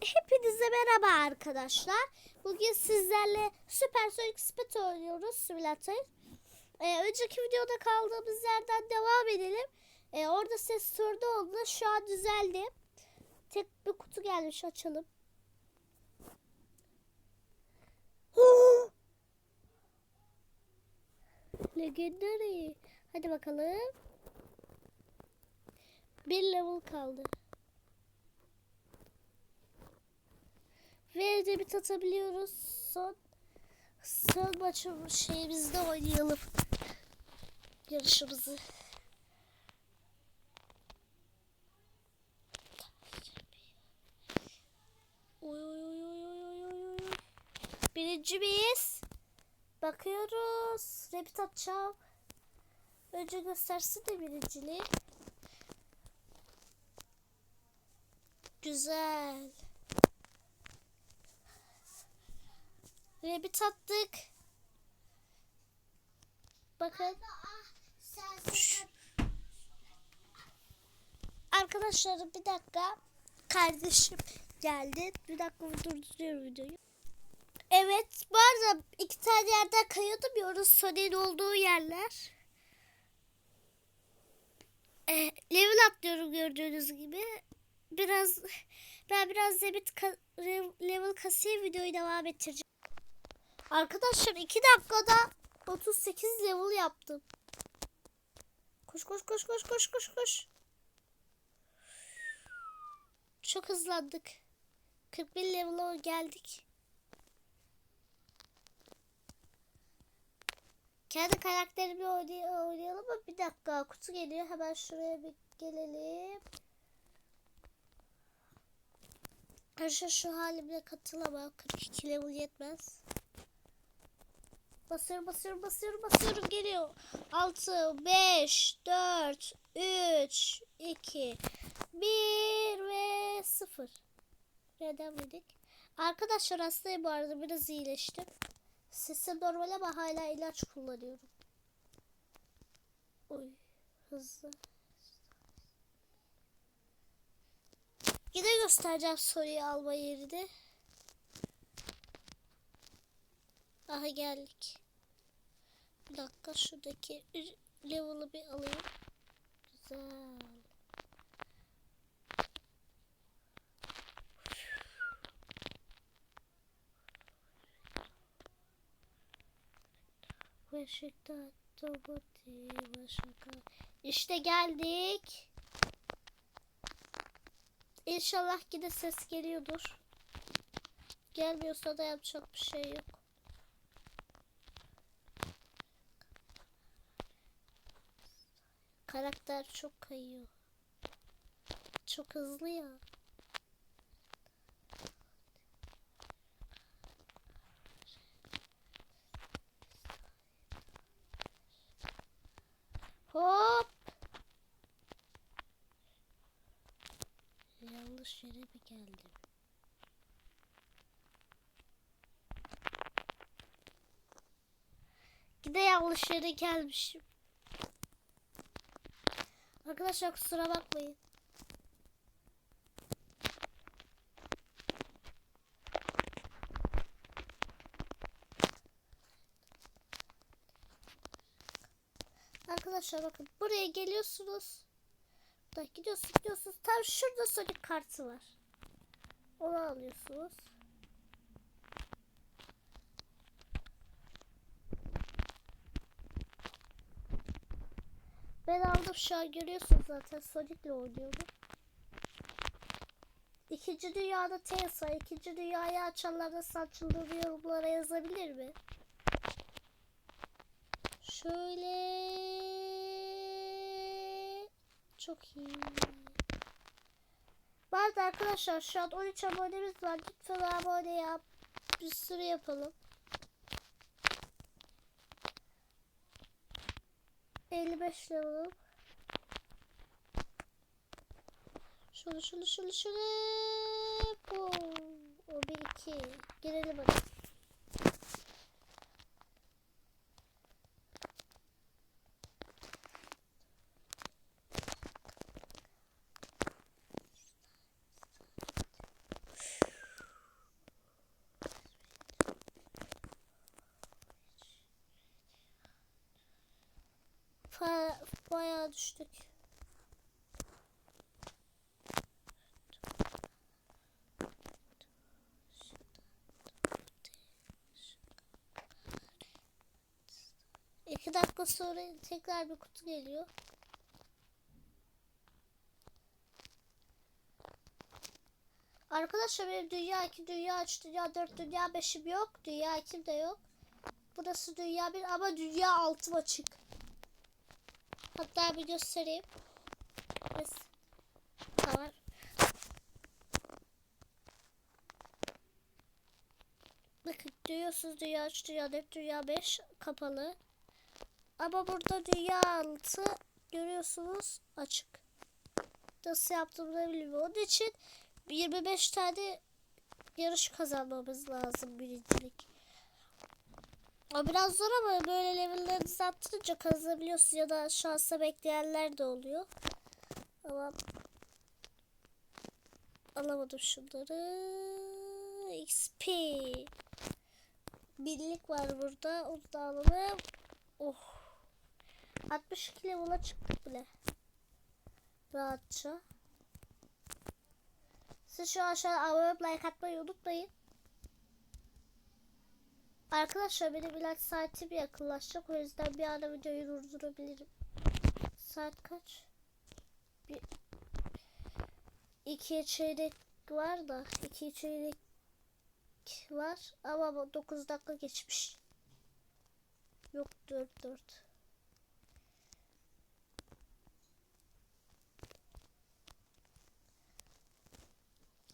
Hepinize merhaba arkadaşlar. Bugün sizlerle Super Sonic Speed oynuyoruz simülatör. Ee, önceki videoda kaldığımız yerden devam edelim. Ee, orada ses sorunu oldu. Şu an düzeldi. Tek bir kutu gelmiş açalım. Legendary. Hadi bakalım. Bir level kaldı. Ve de bir atabiliyoruz. Son son maçı şeyimizde oynayalım. Yarışımızı. Oy oy oy oy oy oy oy. Birinci miyiz? Bakıyoruz. Rapid atacağım. Önce göstersin de birinciliği. Güzel. Rabbit attık. Bakın. Arkadaşlar bir dakika. Kardeşim geldi. Bir dakika durduruyorum videoyu. Evet bu arada iki tane yerden kayıyordum ya orası Sonic'in olduğu yerler. Ee, level atlıyorum gördüğünüz gibi. Biraz ben biraz ka- level kasayım videoyu devam ettireceğim. Arkadaşlar 2 dakikada 38 level yaptım. Koş koş koş koş koş koş koş. Çok hızlandık. 41 level'a geldik. Kendi karakterimi oynay- oynayalım ama bir dakika kutu geliyor. Hemen şuraya bir gelelim. Arkadaşlar şu halimle katılamam. 42 level yetmez. Basıyorum basıyorum basıyorum basıyorum geliyor. 6, 5, 4, 3, 2, 1 ve 0. Neden dedik? Arkadaşlar hastayım bu arada biraz iyileştim. Sesim normal ama hala ilaç kullanıyorum. Oy hızlı. Yine göstereceğim soruyu alma yerini. Aha geldik. Bir dakika şuradaki level'ı bir alayım. Güzel. İşte geldik. İnşallah yine ses geliyordur. Gelmiyorsa da yapacak bir şey yok. Karakter çok kayıyor. Çok hızlı ya. Hop. Yanlış yere mi geldim? Yine yanlış yere gelmişim. Arkadaşlar kusura bakmayın. Arkadaşlar bakın buraya geliyorsunuz. Da gidiyorsunuz gidiyorsunuz. Tam şurada Sonic kartı var. Onu alıyorsunuz. Ben aldım şu an görüyorsunuz zaten Sonic'le oynuyorum. İkinci dünyada var. İkinci dünyayı açanlar nasıl açıldığını yorumlara yazabilir mi? Şöyle çok iyi. Bu arkadaşlar şu an 13 abonemiz var. Lütfen abone yap. Bir sürü yapalım. 55 level'ım. Şunu şunu şunu şunu. Bu. O bir iki. Girelim hadi. Aşağı düştük. İki dakika sonra tekrar bir kutu geliyor. Arkadaşlar benim dünya 2, dünya 3, dünya 4, dünya 5'im yok. Dünya 2 de yok. Burası dünya 1 ama dünya 6 açık. Hatta bir göstereyim. Biz tamam. Bakın duyuyorsunuz dünya 3, dünya 4, dünya 5 kapalı. Ama burada dünya 6 görüyorsunuz açık. Nasıl yaptığımı bilmiyorum. Onun için 25 tane yarış kazanmamız lazım birincilik. O biraz zor ama böyle levellerinizi arttırınca kazanabiliyorsun ya da şansa bekleyenler de oluyor. Ama alamadım şunları. XP. Birlik var burada. Onu da alalım. Oh. 62 level'a çıktık bile. Rahatça. Siz şu aşağıya abone olup like atmayı unutmayın. Arkadaşlar benim ilaç saatim yakınlaşacak. O yüzden bir ara videoyu durdurabilirim. Saat kaç? Bir... İkiye çeyrek var da. ikiye çeyrek var. Ama 9 dakika geçmiş. Yok 4 4.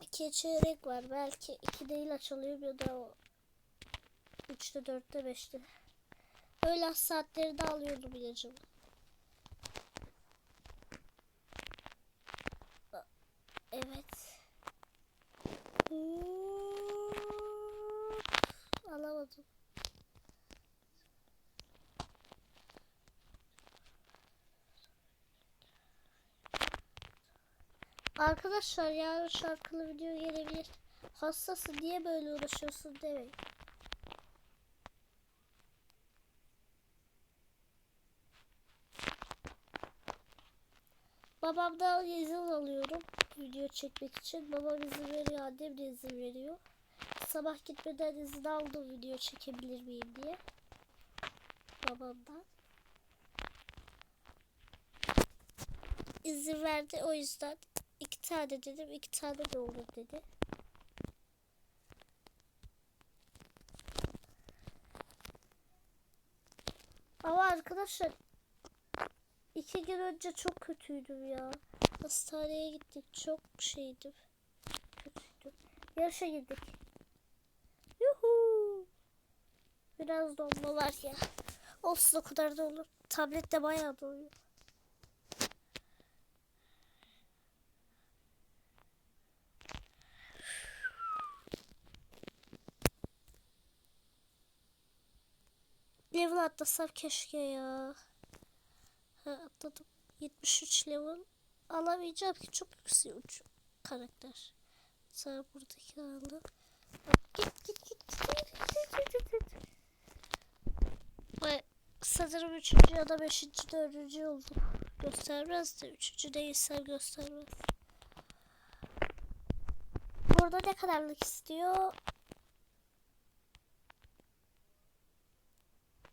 İkiye çeyrek var. Belki iki değil açılıyor ya da o 3'te 4'te 5'te. Öyle saatleri de alıyordum ilacımı. Evet. Alamadım. Arkadaşlar yarın şarkılı video gelebilir. Hastası diye böyle uğraşıyorsun demeyin. Babamdan izin alıyorum video çekmek için. Babam izin veriyor, annem de izin veriyor. Sabah gitmeden izin aldım video çekebilir miyim diye. Babamdan. İzin verdi o yüzden iki tane dedim, iki tane de olur dedi. Ama arkadaşlar iki gün önce çok kötüydüm ya. Hastaneye gittik. Çok şeydim. Kötüydüm. Yarışa gittik. Yuhu. Biraz donma var ya. Olsun o kadar da olur. Tablette bayağı doyuyor. Level atlasam keşke ya. Ha, atladım. 73 level. Alamayacağım ki çok yüksek uç karakter. Sana buradaki aldım. Git git git git git git git git. Ve sanırım üçüncü ya da beşinci dördüncü oldum. Göstermez de üçüncü değilsem göstermez. Burada ne kadarlık istiyor?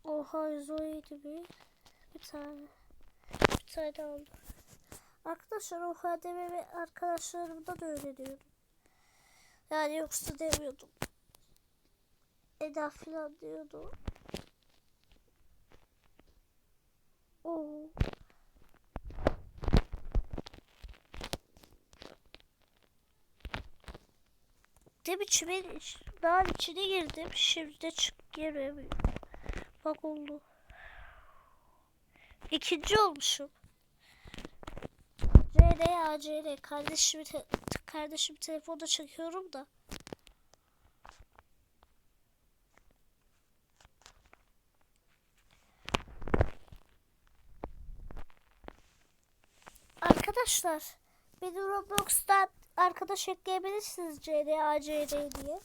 Oha 117 mi? Bir tane. Tane aldım. Arkadaşlar o HDV ve arkadaşlarımda da öğreniyorum. Yani yoksa demiyordum. Eda filan diyordu. Oo. Ne biçim ben daha içine girdim. Şimdi de çık giremiyorum. Bak oldu. İkinci olmuşum. CR ACR kardeşimi te kardeşim telefonda çekiyorum da. Arkadaşlar beni Roblox'tan arkadaş ekleyebilirsiniz CR ACR diye.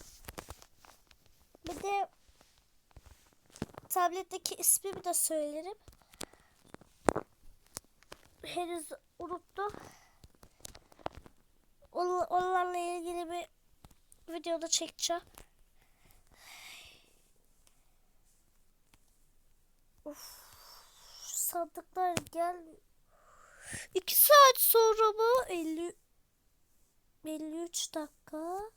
Bir de tabletteki ismimi de söylerim. henüz unuttum. Videoda çekeceğim. Of, şu sandıklar gel. İki saat sonra mı? 50 53 dakika.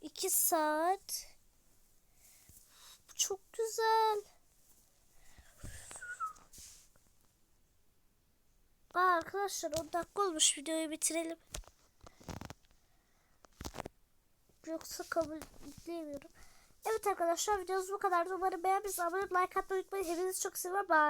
2 saat. Çok güzel. Aa, arkadaşlar 10 dakika olmuş videoyu bitirelim. Yoksa kabul edemiyorum. Evet arkadaşlar videomuz bu kadar. Umarım beğenmişsiniz. Abone olup like atmayı unutmayın. Hepinizi çok seviyorum. Bye.